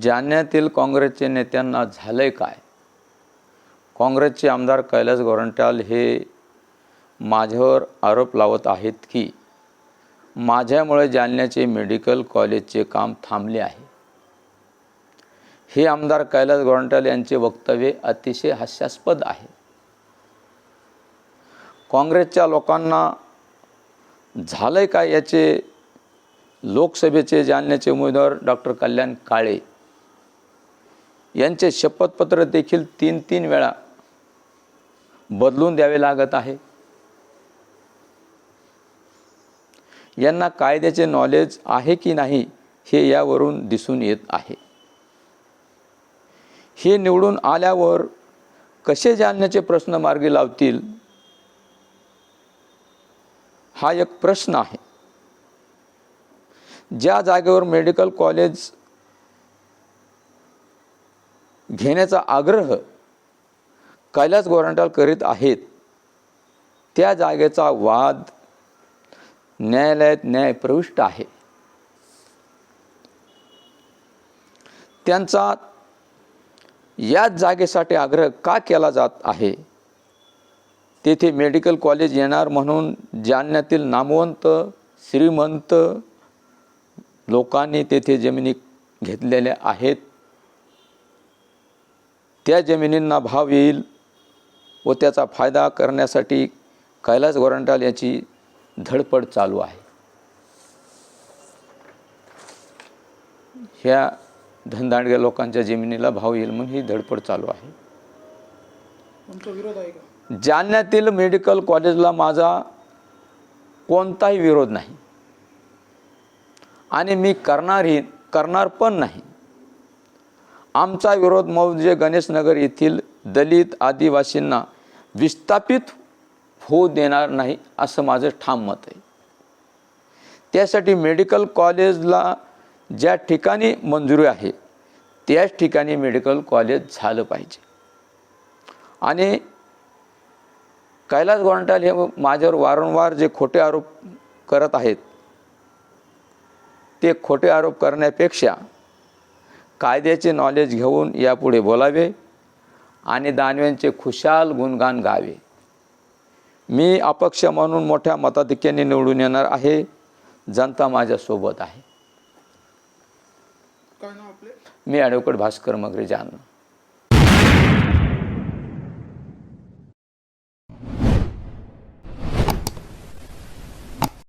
जालन्यातील काँग्रेसचे नेत्यांना झालंय काय? काँग्रेसचे आमदार कैलास गोरंट्याल हे माझ्यावर आरोप लावत आहेत की माझ्यामुळे जालन्याचे मेडिकल कॉलेजचे काम थांबले आहे. हे आमदार कैलास गोरंट्याल यांचे वक्तव्य अतिशय हास्यास्पद आहे. काँग्रेसच्या लोकांना झालंय काय याचे? लोकसभेचे जालन्याचे उमेदवार डॉक्टर कल्याण काळे यांचे शपथपत्र देखील तीन तीन वेळा बदलून द्यावे लागत आहे. यांना कायद्याचे नॉलेज आहे की नाही हे यावरून दिसून येत आहे. हे निवडून आल्यावर कसे जाणण्याचे प्रश्न मार्गी लावतील? हा एक प्रश्न आहे. ज्या जागेवर मेडिकल कॉलेज घेण्याचा आग्रह कैलास गोरंटाल करीत आहेत त्या जागेचा वाद न्यायालयात न्याय प्रविष्ट आहे. त्यांचा याच जागेसाठी आग्रह का केला जात आहे? तेथे मेडिकल कॉलेज येणार म्हणून जालन्यातील नामवंत श्रीमंत लोकांनी तेथे जमिनी घेतलेल्या आहेत. त्या जमिनींना भाव येईल व त्याचा फायदा करण्यासाठी कैलास गोरंट्याल याची धडपड चालू आहे. ह्या धनदांडग्या लोकांच्या जमिनीला भाव येईल म्हणून ही धडपड चालू आहे. जालन्यातील मेडिकल कॉलेजला माझा कोणताही विरोध नाही. आणि मी करणारही करणार पण नाही. आमचा विरोध म्हणजे गणेशनगर येथील दलित आदिवासींना विस्थापित होऊ देणार नाही असं माझं ठाम मत आहे. त्यासाठी मेडिकल कॉलेजला ज्या ठिकाणी मंजुरी आहे त्याच ठिकाणी मेडिकल कॉलेज झालं पाहिजे. आणि कैलास गोरंट्याल हे माझ्यावर वारंवार जे खोटे आरोप करत आहेत ते खोटे आरोप करण्यापेक्षा कायद्याचे नॉलेज घेऊन यापुढे बोलावे आणि दानव्यांचे खुशाल गुणगान गावे. मी अपक्ष म्हणून मोठ्या मताधिक्याने निवडून येणार आहे. जनता माझ्यासोबत आहे. मी ॲडव्होकेट भास्कर मगरे जालना.